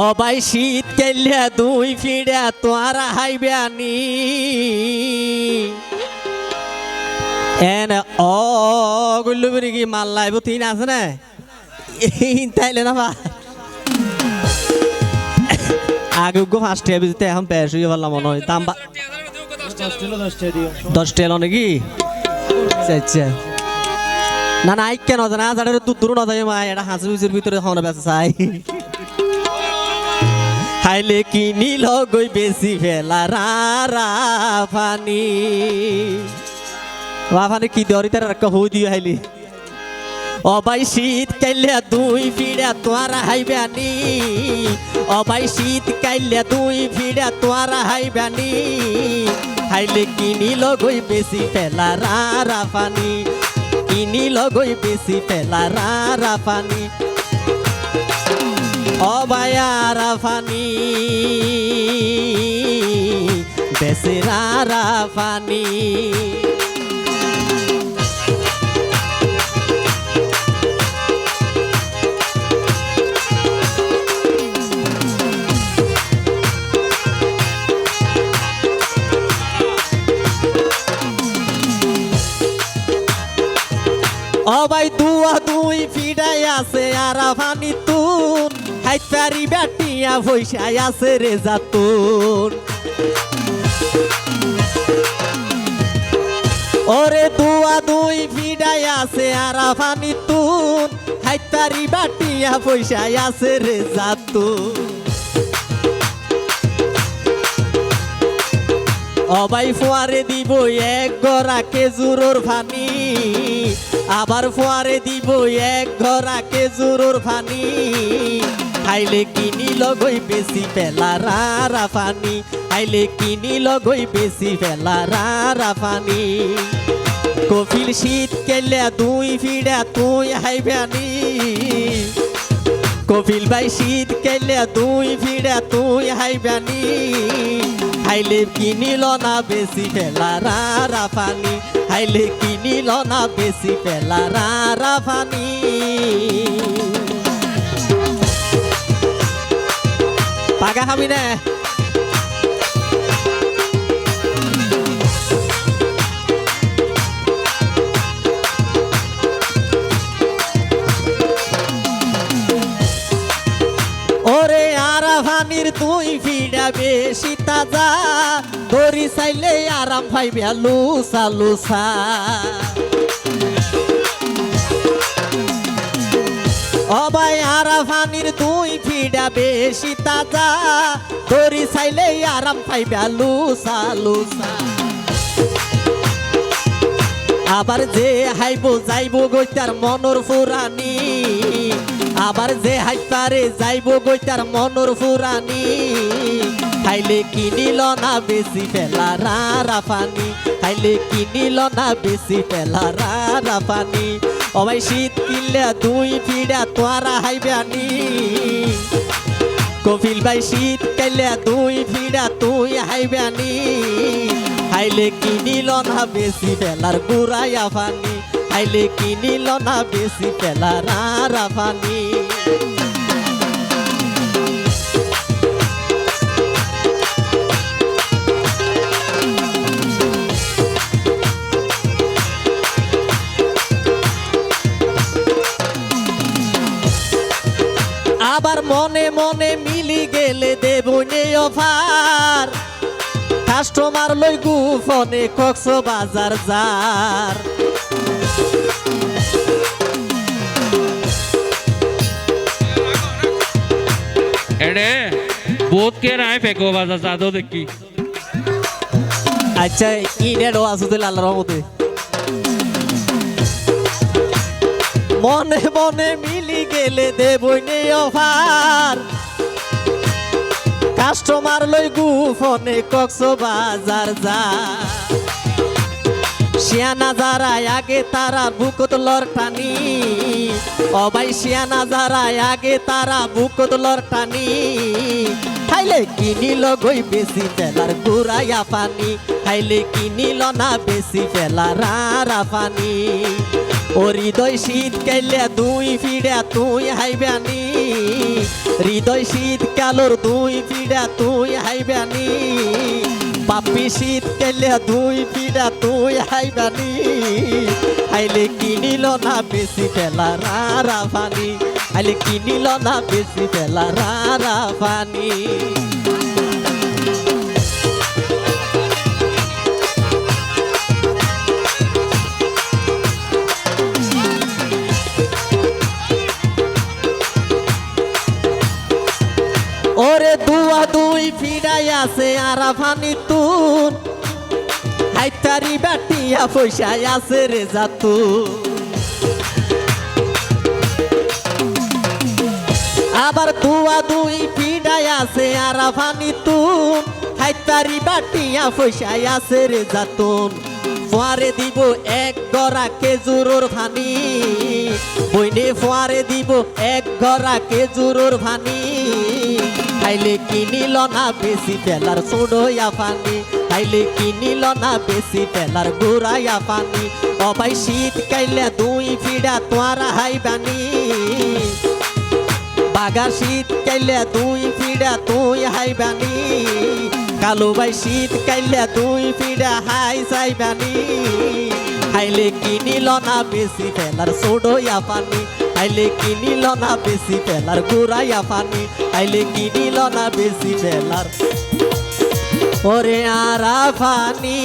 অবাই শীত কেলিয়া দুই ফিড়া তোয়ার হাইবানি এন অ, গুল্লু বিরি কি মাল লাইব তিন আছে না? তাইলে না বা আগে গো ফার্স্ট ইয়ার বিজিতে এখন পেশ হয়ে পারলাম মনে হয়। দাম দশ টেলো নাকি? আচ্ছা না না আই কেন জানা যাদের দূর না যায়, মা, এটা হাঁসি বিচির ভিতরে খাওয়ানো বেঁচে চাই হাইলে কিনি লগই বেশি ফেলা? রা ফানি। বাফানি কি দরি তার রাখা হই দিও হাইলি? অবাই শীত কাইলে দুই ফিড়া তোয়ারা হাইবানি অবাই শীত কাইলে দুই ফিড়া তোয়ারা হাইবানি হাইলে কিনি লগই বেশি ফেলা? রা ফানি। কিনি লগই বেশি ফেলা? রা, ফানি। অবায়ারা ফানি বেসেরারা ফানি অবাই দুয়া দুই ফিডাই আছে আর ফানি তুন। হাইতারি ব্যাটিয়া পয়সায় আছে রে জাতুন। ওরে দুয়া দুই ফিডাই আছে আর ফানি তুন। হাইতারি ব্যাটিয়া পয়সায় আছে রে জাতুন। অবাই ফোয়ারে দিব এক গড়া কেজুরোর ফানি। আবার ফোয়ারে দিব এক গড়া কেজুরোর ফানি। খাইলে কিনি লগই বেশি পেলা রা ফানি। খাইলে কিনি লগই বেশি পেলা রা ফানি। কপিল শীত কেলে দুই ফিডা তুই হাইবানি কপিল ভাই শীত কেলে দুই ফিড়া তুই হাইবানি হাইলে কিনিল না বেশি ফেলা রা ফানি। হাইলে কিনিল না বেশি ফেলা রা ফানি। পাগা খাবি না ওরে আরাফানির তুই ফিডা বেশি তাজা, দড়ি চাইলে আরাম পাইবে লুসা লুসা অবাই আরাফানির দুই ফিডা বেশি তাজা। দড়ি চাইলে আরাম পাইবে লুসা লুসা। আবার যে হাইব যাইব গৈতার মনর ফুরানি। আবার যে হাইপারে যাইব গৈতার মনর ফুরানি। খাইলে কিনিল না বেশি ফেলা রা পানি খাইলে কিনিল না বেশি ফেলা রা পানি অবাই শীত কিনলে দুই পিড়া তোয়ারা হাইবানি কপিল ভাই, শীত কাইলে দুই ফিডা তুই হাইবানি হাইলে কিনিল না বেশি বেলার গুড়াইয়া ফানি হাইলে কিনিল না বেশি বেলার আর ফানি আবার মনে মনে মিলি গেলে দেব অফার। কাস্টমার লই গুফনে কক্স বাজার যার। এডে বোধ কে রায় ফেকো বাজা চাদো দেখি। আচ্ছা ইনেডো আসুতে লাল রহমতে মনে মনে মিলি গেলে দেবই অফার। কাস্টমার লই গুফনে কক্স বাজার যা শিয়ানা যারা আগে তারা বুকত লর টানি অবাই শিয়ানা যারা আগে তারা বুকত লর টানি খাইলে কিনিল গই বেশি ফেলার গুড়াইয়া পানি। খাইলে কিনিল না বেশি ফেলার রা পানি হৃদয় শীত কাইলে দুই ফিডা তুই হাইবানি হৃদয় শীত কালোর দুই ফিডা তুই হাইবানি পাপি শীত কাইলে দুই ফিডা তুই হাইবানি হাইলে কিনিল না বেশি ফেলা রারা ফানি। হাইলে কিনিল না বেশি ফেলা রারা ফানি। আছে আরাফানি তুন। হাইতারি বাটিয়া পয়সায় আছে রে জাতু। আবার দুয়া দুই ফিরাই আছে আরাফানি তুন। হাইতারি বাটিয়া পয়সায় আছে রে জাতুন। ফুয়ারে দিব এক গড়া কেজুরোর ভানি। বইনে ফুয়ারে দিব এক গড়া কেজুরোর ভানি। খাইলে কিনিল না বেশি পেলার সোডয়া পানি? খাইলে কিনিল না বেশি পেলার গুড়াইয়া পানি? অবাই শীত কাইলে দুই ফিডা তোয়ারা হাইবানি বাগা শীত কাইলে দুই ফিডা তুই হাইবানি কালো বাই শীত কাইলে দুই ফিডা হাই চাইবানি হাইলে কিনিল না বেশি ফেলার সোডয়া পানি? হাইলে কিনিল না বেশি ফেলার গুড়াইয়া পানি? হাইলে কিনিল না বেশি ফেলার ওরে আরা পানি